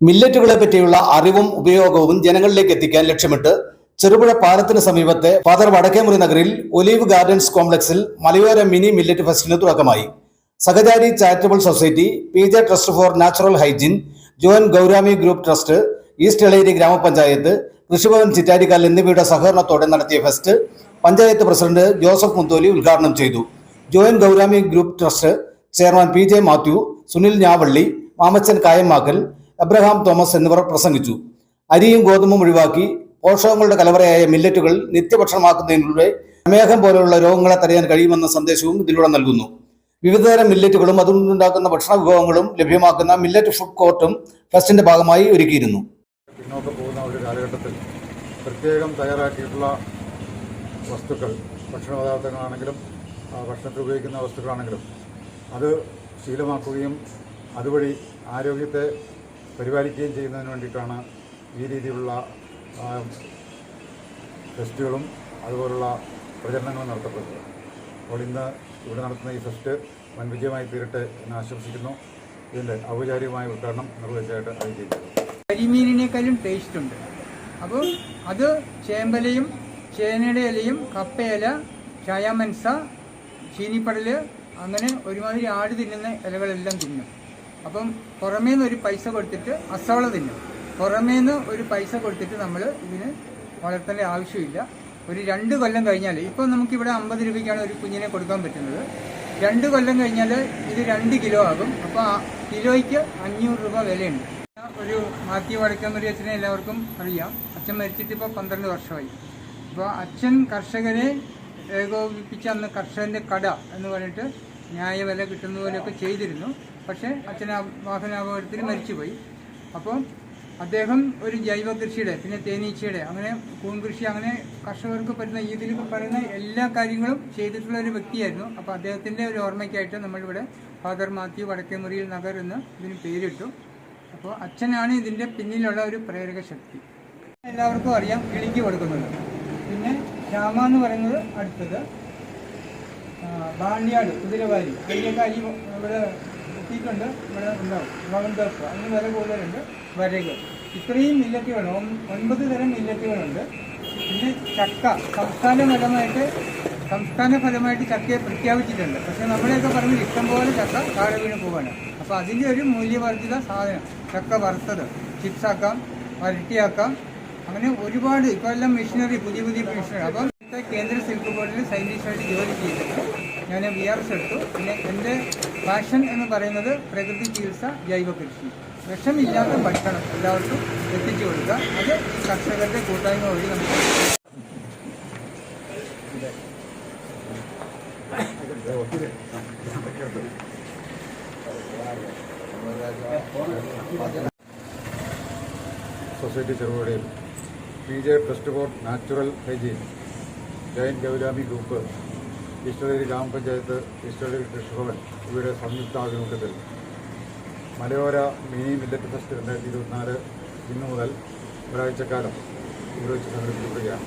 മില്ലറ്റുകളെ പറ്റിയുള്ള അറിവും ഉപയോഗവും ജനങ്ങളിലേക്ക് എത്തിക്കാൻ ലക്ഷ്യമിട്ട് ചെറുപുഴ പാലത്തിന് സമീപത്തെ ഫാദർ വടക്കേമുറി നഗറിൽ ഒലീവ് ഗാർഡൻസ് കോംപ്ലക്സിൽ മലയോര മിനി മില്ലറ്റ് ഫെസ്റ്റിന് തുടക്കമായി. സഹചാരി charitable society P J trust for natural hygiene ജോൻ gourami group trust east Elery ഗ്രാമപഞ്ചായത്ത് കൃഷിഭവൻ ചിറ്റാരിക്കാൽ എന്നിവയുടെ സഹകരണത്തോടെ നടത്തിയ ഫെസ്റ്റ് പഞ്ചായത്ത് പ്രസിഡന്റ് ജോസഫ് മുന്തോലി ഉദ്ഘാടനം ചെയ്തു. Joyan gourami group trust chairman P J Mathew Sunil Njavalli Mamachan Kayamackal Abraham Thomas എന്നിവർ പ്രസംഗിച്ചു. അരിയും ഗോതമ്പും ഒഴിവാക്കി പോഷകങ്ങളുടെ കലവറയായ മില്ലറ്റുകൾ നിത്യഭക്ഷണമാക്കുന്നതിലൂടെ പ്രമേഹം പോലെയുള്ള രോഗങ്ങളെ തടയാൻ കഴിയുമെന്ന സന്ദേശവും ഇതിലൂടെ നൽകുന്നു. വിവിധതരം മില്ലറ്റുകളും അതുകൊണ്ടുണ്ടാക്കുന്ന ഭക്ഷണ വിഭവങ്ങളും ലഭ്യമാക്കുന്ന മില്ലറ്റ് ഫുഡ് കോർട്ടും ഫെസ്റ്റിന്റെ ഭാഗമായി ഒരുക്കിയിരുന്നു. പിന്നോക്കം പോകുന്ന ഒരു കാലഘട്ടത്തിൽ പ്രത്യേകം തയ്യാറാക്കിയിട്ടുള്ള വസ്തുക്കൾ ഭക്ഷണ പദാർത്ഥങ്ങളാണെങ്കിലും ഭക്ഷണത്തിൽ ഉപയോഗിക്കുന്ന വസ്തുക്കളാണെങ്കിലും അത് ശീലമാക്കുകയും അതുവഴി ആരോഗ്യത്തെ പരിപാലിക്കുകയും ചെയ്യുന്നതിന് വേണ്ടിയിട്ടാണ് ഈ രീതിയിലുള്ള ഫെസ്റ്റുകളും അതുപോലുള്ള പ്രചരണങ്ങളും നടത്തപ്പെടുന്നത്. അപ്പോൾ ഇന്ന് ഇവിടെ നടത്തുന്ന ഈ ഫെസ്റ്റ് വൻ വിജയമായി തീരട്ടെ എന്ന് ആശംസിക്കുന്നു. ഇതിന്റെ ഔപചാരികമായ ഉദ്ഘാടനം നിർവഹിച്ചായിട്ട് അറിയിക്കുന്നു കരിമീനിനേക്കാളും ടേസ്റ്റ് ഉണ്ട്. അപ്പോൾ അത് ചേമ്പലയും ചേനയുടെ ഇലയും കപ്പയില ചായാമൻസ ചീനിപ്പടൽ അങ്ങനെ ഒരുമാതിരി ആട് തിന്നുന്ന ഇലകളെല്ലാം തിന്നും. അപ്പം പുറമേന്ന് ഒരു പൈസ കൊടുത്തിട്ട് അസവള തിന്നും. പുറമേന്ന് ഒരു പൈസ കൊടുത്തിട്ട് നമ്മൾ ഇതിന് വളർത്തേണ്ട ആവശ്യമില്ല. ഒരു രണ്ട് കൊല്ലം കഴിഞ്ഞാൽ ഇപ്പോൾ നമുക്കിവിടെ അമ്പത് രൂപയ്ക്കാണ് ഒരു കുഞ്ഞിനെ കൊടുക്കാൻ പറ്റുന്നത്. രണ്ട് കൊല്ലം കഴിഞ്ഞാൽ ഇത് രണ്ട് കിലോ ആകും. അപ്പോൾ കിലോയ്ക്ക് അഞ്ഞൂറ് രൂപ വിലയുണ്ട്. ഒരു മാത്യു വടക്കമ്പരി അച്ഛനെ എല്ലാവർക്കും അറിയാം. അച്ഛൻ മരിച്ചിട്ട് ഇപ്പോൾ പന്ത്രണ്ട് വർഷമായി. അപ്പോൾ അച്ഛൻ കർഷകരെ ഏകോപിപ്പിച്ച അന്ന് കർഷകന്റെ കട എന്ന് പറഞ്ഞിട്ട് ന്യായവില കിട്ടുന്ന പോലെയൊക്കെ ചെയ്തിരുന്നു. പക്ഷേ അച്ഛൻ വാഹനാപകടത്തിൽ മരിച്ചുപോയി. അപ്പോൾ അദ്ദേഹം ഒരു ജൈവ കൃഷിയുടെ പിന്നെ തേനീച്ചയുടെ അങ്ങനെ കൂൺ കൃഷി അങ്ങനെ കർഷകർക്ക് പറ്റുന്ന ഇതിൽ പറയുന്ന എല്ലാ കാര്യങ്ങളും ചെയ്തിട്ടുള്ള ഒരു വ്യക്തിയായിരുന്നു. അപ്പോൾ അദ്ദേഹത്തിന്റെ ഒരു ഓർമ്മയ്ക്കായിട്ട് നമ്മളിവിടെ ഫാദർ മാത്യു വടക്കേമുറിയിൽ നഗർ എന്ന് ഇതിന് പേരിട്ടു. അപ്പോൾ അച്ഛനാണ് ഇതിന്റെ പിന്നിലുള്ള ഒരു പ്രേരക ശക്തി. എല്ലാവർക്കും അറിയാം കിളിക്ക് കൊടുക്കുന്നത്. പിന്നെ രാമ എന്ന് പറയുന്നത് അടുത്തത് ബാണ്യാട് കുതിരവാരി അതിന്റെയൊക്കെ ഇവിടെ എത്തിയിട്ടുണ്ട്. ഇവിടെ ഉണ്ടാവും. വകന്തപ്പ് അങ്ങനെ വില കൂടുതലുണ്ട്. വരകൾ. ഇത്രയും മില്ലറ്റുകൾ ഒൻപത് തരം മില്ലറ്റുകളുണ്ട് പിന്നെ ചക്ക. സംസ്ഥാന ഫലമായിട്ട് സംസ്ഥാന ഫലമായിട്ട് ചക്കയെ പ്രഖ്യാപിച്ചിട്ടുണ്ട്. പക്ഷേ നമ്മുടെയൊക്കെ പറമ്പിൽ ഇഷ്ടംപോലെ ചക്ക താഴെ വീണ് പോവാണ്. അപ്പോൾ അതിന്റെ ഒരു മൂല്യവർദ്ധിത സാധനം ചക്ക വറുത്തത്. ചിപ്സാക്കാം വരട്ടിയാക്കാം. അങ്ങനെ ഒരുപാട് ഇപ്പോൾ എല്ലാം മെഷീനറി പുതിയ പുതിയ മെഷീനറി. അപ്പം കേന്ദ്ര സിൽക്ക് ബോർഡിൽ സയന്റിസ്റ്റായിട്ട് ജോലി ചെയ്തിട്ട് ഞാൻ വി ആർ എസ് എടുത്തു. പിന്നെ എന്റെ പാഷൻ എന്ന് പറയുന്നത് പ്രകൃതി ചികിത്സ ജൈവ കൃഷി. വിഷമില്ലാത്ത ഭക്ഷണം എല്ലാവർക്കും എത്തിച്ചു കൊടുക്കുക. അത് ഈ കർഷകരുടെ കൂട്ടായ്മ വഴി നമുക്ക് society ചെറുപടിയിൽ P J trust for natural hygiene. Jayan gourami group ഈസ്റ്റേരി ഗ്രാമപഞ്ചായത്ത് ഈസ്റ്റേരി കൃഷിഭവൻ ഇവയുടെ സംയുക്ത ആഭിമുഖ്യത്തിൽ. മലയോര മിനി മില്ലറ്റ് ഫെസ്റ്റ് രണ്ടായിരത്തി ഇരുപത്തിനാല് ഇന്നു മുതൽ ഒരാഴ്ചക്കാലം ഇവിടെ വെച്ച് സംഘടിപ്പിക്കപ്പെടുകയാണ്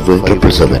triple seven